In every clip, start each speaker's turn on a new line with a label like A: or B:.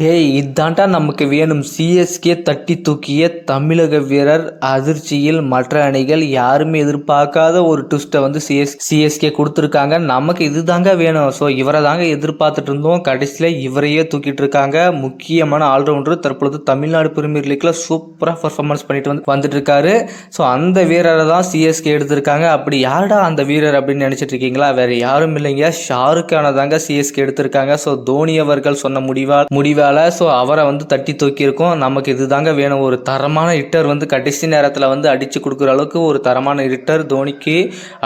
A: டேய் இதாண்டா நமக்கு வேணும். சிஎஸ்கே தட்டி தூக்கிய தமிழக வீரர் அதிர்ச்சியில் மற்ற அணிகள் யாருமே எதிர்பார்க்காத ஒரு ட்விஸ்ட்டை வந்து சிஎஸ் சிஎஸ்கே கொடுத்துருக்காங்க. நமக்கு இதுதாங்க வேணும். ஸோ இவரை தாங்க எதிர்பார்த்துட்டு இருந்தோம். கடைசியில் இவரையே தூக்கிட்டு இருக்காங்க. முக்கியமான ஆல்ரவுண்டர் தற்பொழுது தமிழ்நாடு பிரீமியர் லீக்ல சூப்பராக பர்ஃபார்மன்ஸ் பண்ணிட்டு வந்து வந்துட்டு இருக்காரு ஸோ அந்த வீரரை தான் சிஎஸ்கே எடுத்திருக்காங்க. அப்படி யாருடா அந்த வீரர் அப்படின்னு நினச்சிட்டு இருக்கீங்களா? வேற யாரும் இல்லைங்க. ஷாருக்கான தாங்க சிஎஸ்கே எடுத்திருக்காங்க. ஸோ தோனி அவர்கள் சொன்ன முடிவா முடிவால ஸோ அவரை வந்து தட்டி தூக்கியிருக்கோம். நமக்கு இதுதாங்க வேணும். ஒரு தரமான ஹிட்டர் வந்து கடைசி நேரத்தில் வந்து அடித்து கொடுக்குற அளவுக்கு ஒரு தரமான ஹிட்டர் தோனிக்கு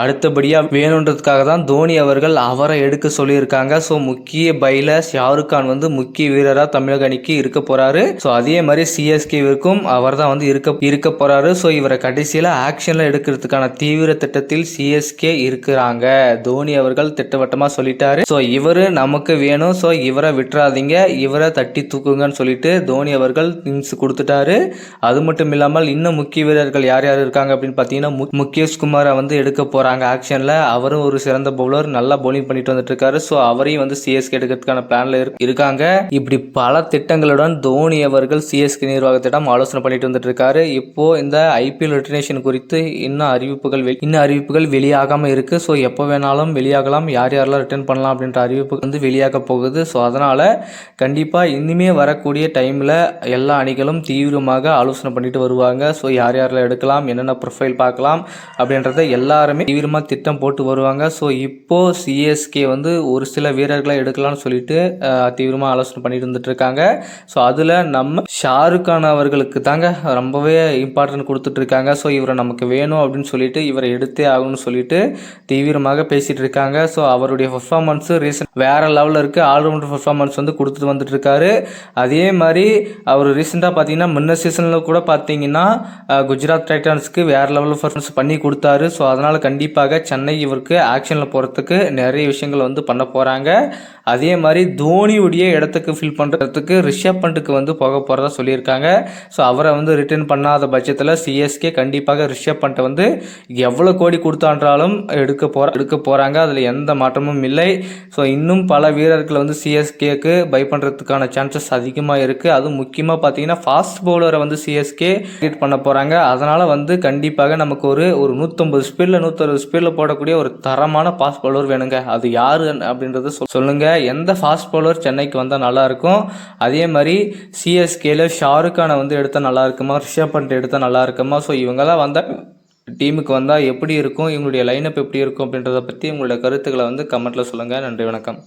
A: அடுத்தபடியாக வேணுன்றதுக்காக தான் தோனி அவர்கள் அவரை எடுக்க சொல்லியிருக்காங்க. ஸோ முக்கிய பைல ஷாருக் கான் வந்து முக்கிய வீரராக தமிழக அணிக்கு இருக்க போகிறாரு ஸோ அதே மாதிரி சிஎஸ்கேவிற்கும் அவர் தான் வந்து இருக்க இருக்க போகிறாரு ஸோ இவரை கடைசியில் ஆக்ஷனில் எடுக்கிறதுக்கான தீவிர திட்டத்தில் சிஎஸ்கே இருக்கிறாங்க. தோனி அவர்கள் திட்டவட்டமாக சொல்லிட்டாரு. ஸோ இவர் நமக்கு வேணும். ஸோ இவரை விட்டுறாதீங்க. இவரை தட்டி கட்டி தூக்குங்கன்னு சொல்லிட்டு தோனி அவர்கள் திங்ஸ் கொடுத்துட்டாரு. அது மட்டும் இல்லாமல் இன்னும் முக்கிய வீரர்கள் யார் யார் இருக்காங்க அப்படின்னு பார்த்தீங்கன்னா மு- முகேஷ் குமாரை வந்து எடுக்க போகிறாங்க ஆக்ஷனில். அவரும் ஒரு சிறந்த பவுலர் நல்லா பவுலிங் பண்ணிட்டு வந்துட்டு இருக்காரு ஸோ அவரையும் வந்து சிஎஸ்கே எடுக்கிறதுக்கான பிளான்ல இருக்காங்க. இப்படி பல திட்டங்களுடன் தோனி அவர்கள் சிஎஸ்கே நிர்வாகத்திடம் ஆலோசனை பண்ணிட்டு வந்துட்டு இருக்காரு இப்போ இந்த ஐபிஎல் ரிட்டர்னேஷன் குறித்து இன்னும் அறிவிப்புகள் இன்னும் அறிவிப்புகள் வெளியாகாமல் இருக்கு. ஸோ எப்போ வேணாலும் வெளியாகலாம். யார் யாரெல்லாம் ரிட்டர்ன் பண்ணலாம் அப்படின்ற அறிவிப்பு வந்து வெளியாக போகுது. ஸோ அதனால கண்டிப்பாக இனிமே வரக்கூடிய டைமில் எல்லா அணிகளும் தீவிரமாக ஆலோசனை பண்ணிட்டு வருவாங்க. ஸோ யார் யாரில் எடுக்கலாம் என்னென்ன ப்ரொஃபைல் பார்க்கலாம் அப்படின்றத எல்லாருமே தீவிரமாக திட்டம் போட்டு வருவாங்க. ஸோ இப்போது சிஎஸ்கே வந்து ஒரு சில வீரர்களை எடுக்கலாம்னு சொல்லிட்டு தீவிரமாக ஆலோசனை பண்ணிட்டு இருந்துட்டுருக்காங்க இருக்காங்க. ஸோ அதில் நம்ம ஷாருக் கான் அவர்களுக்கு தாங்க ரொம்பவே இம்பார்ட்டன்ட் கொடுத்துட்ருக்காங்க ஸோ இவரை நமக்கு வேணும் அப்படின்னு சொல்லிட்டு இவரை எடுத்தே ஆகணும்னு சொல்லிட்டு தீவிரமாக பேசிகிட்டு இருக்காங்க. ஸோ அவருடைய பர்ஃபார்மன்ஸு ரீசன் வேறு லெவலில் இருக்குது ஆல்ரவுண்டர் பர்ஃபார்மன்ஸ் வந்து கொடுத்துட்டு வந்துட்டு இருக்காரு. அதே மாதிரி அவர் ரீசெண்டாக பார்த்தீங்கன்னா முன்ன சீசனில் கூட பார்த்தீங்கன்னா குஜராத் டைட்டன்ஸ்க்கு வேறு லெவலில் பர்ஃபார்மன்ஸ் பண்ணி கொடுத்தாரு. ஸோ அதனால் கண்டிப்பாக சென்னை இவருக்கு ஆக்ஷனில் போகிறதுக்கு நிறைய விஷயங்கள் வந்து பண்ண போகிறாங்க அதே மாதிரி தோனியுடைய இடத்துக்கு ஃபில் பண்ணுறதுக்கு ரிஷப் பண்ட்டுக்கு வந்து போக போகிறதா சொல்லியிருக்காங்க. ஸோ அவரை வந்து ரிட்டர்ன் பண்ணாத பட்சத்தில் சிஎஸ்கே கண்டிப்பாக ரிஷப் பண்ட்டை வந்து எவ்வளோ கோடி கொடுத்தான்றாலும் எடுக்க போகிற எடுக்க போகிறாங்க அதில் எந்த மாற்றமும் இல்லை. ஸோ இன்னும் பல வீரர்களை வந்து சிஎஸ்கேக்கு பை பண்ணுறதுக்கான சான்சஸ் அதிகமாக இருக்குது அதுவும் முக்கியமாக பார்த்தீங்கன்னா ஃபாஸ்ட் பவுலரை வந்து சிஎஸ்கே ட்ரீட் பண்ண போகிறாங்க அதனால் வந்து கண்டிப்பாக நமக்கு ஒரு ஒரு நூற்றம்பது ஸ்பீடில் நூற்றறுபது ஸ்பீடில் போடக்கூடிய ஒரு தரமான ஃபாஸ்ட் பவுலர் வேணுங்க. அது யார் அப்படின்றத சொல் சொல்லுங்கள் எந்த ஃபாஸ்ட் பவுலர் சென்னைக்கு வந்தால் நல்லாயிருக்கும் அதே மாதிரி சிஎஸ்கேல ஷாருக் கானை வந்து எடுத்தால் நல்லா இருக்குமா? ரிஷப் பண்ட் எடுத்தால் நல்லா இருக்குமா? ஸோ இவங்கெல்லாம் வந்தால் டீமுக்கு வந்தால் எப்படி இருக்கும்? இவங்களுடைய லைனப் எப்படி இருக்கும்? அப்படின்றத பற்றி உங்களுடைய கருத்துக்களை வந்து கமெண்ட்டில் சொல்லுங்கள் நன்றி வணக்கம்.